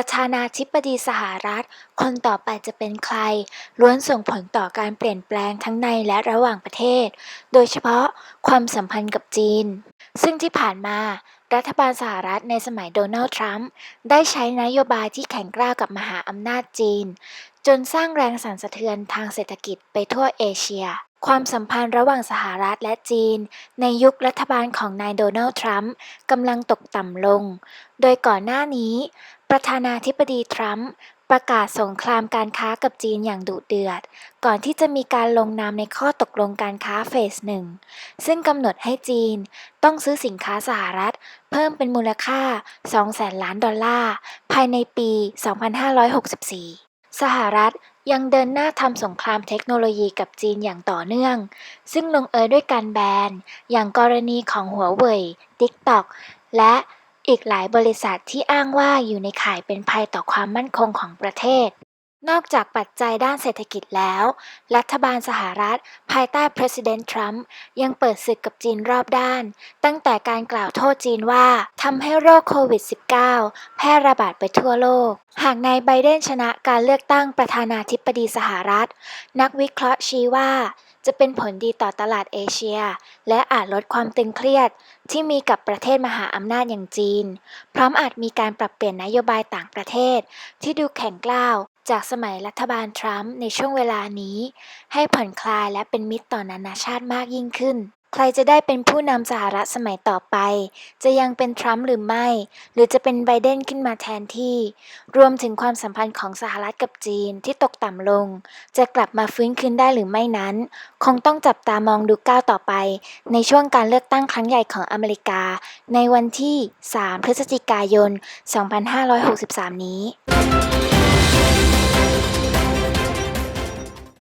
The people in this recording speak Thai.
ประธานาธิบดีสหรัฐ คนต่อไปจะเป็นใคร ล้วนส่งผลต่อการเปลี่ยนแปลงทั้งในและระหว่างประเทศ โดยเฉพาะความสัมพันธ์กับจีน ซึ่งที่ผ่านมารัฐบาลสหรัฐในสมัยโดนัลด์ทรัมป์ได้ใช้นโยบายที่แข็งกร้าวกับมหาอำนาจจีน จนสร้างแรงสั่นสะเทือนทางเศรษฐกิจไปทั่วเอเชีย ความสัมพันธ์ระหว่างสหรัฐและจีน ในยุครัฐบาลของนายโดนัลด์ทรัมป์กำลังตกต่ำลง โดยก่อนหน้านี้ ประธานาธิบดีทรัมป์ประกาศสงครามการค้ากับจีนอย่างดุเดือด ก่อนที่จะมีการลงนามในข้อตกลงการค้าเฟสหนึ่ง ซึ่งกำหนดให้จีนต้องซื้อสินค้าสหรัฐ เพิ่มเป็นมูลค่า2แสนล้านดอลลาร์ ภายในปี 2564 สหรัฐยังเดินหน้าทำสงครามเทคโนโลยีกับจีนอย่างต่อเนื่อง ซึ่งลงเอยด้วยการแบน อย่างกรณีของหัวเว่ย TikTok และอีกหลายบริษัทที่อ้างว่าอยู่ในข่ายเป็นภัยต่อความมั่นคงของประเทศ นอกจากปัจจัยด้านเศรษฐกิจแล้ว รัฐบาลสหรัฐ ภายใต้ President Trump ยังเปิดศึกกับจีนรอบด้าน ตั้งแต่การกล่าวโทษจีนว่าทำให้โรคโควิด -19 แพร่ระบาดไปทั่วโลก หากนายไบเดนชนะการเลือกตั้งประธานาธิบดีสหรัฐ นักวิเคราะห์ชี้ว่า จะเป็นผลดีต่อตลาดเอเชีย และอาจลดความตึงเครียดที่มีกับประเทศมหาอำนาจอย่างจีน พร้อมอาจมีการปรับเปลี่ยนนโยบายต่างประเทศ ที่ดูแข็งกล้าวจากสมัยรัฐบาลทรัมป์ในช่วงเวลานี้ ให้ผ่อนคลายและเป็นมิตรต่อนานาชาติมากยิ่งขึ้น ใครจะได้เป็นผู้นำสหรัฐสมัยต่อไป จะยังเป็นทรัมป์หรือไม่ หรือจะเป็นไบเดนขึ้นมาแทนที่ รวมถึงความสัมพันธ์ของสหรัฐกับจีนที่ตกต่ำลง จะกลับมาฟื้นคืนได้หรือไม่นั้น คงต้องจับตามองดูก้าวต่อไป ในช่วงการเลือกตั้งครั้งใหญ่ของอเมริกา ในวันที่ 3 พฤศจิกายน 2563 นี้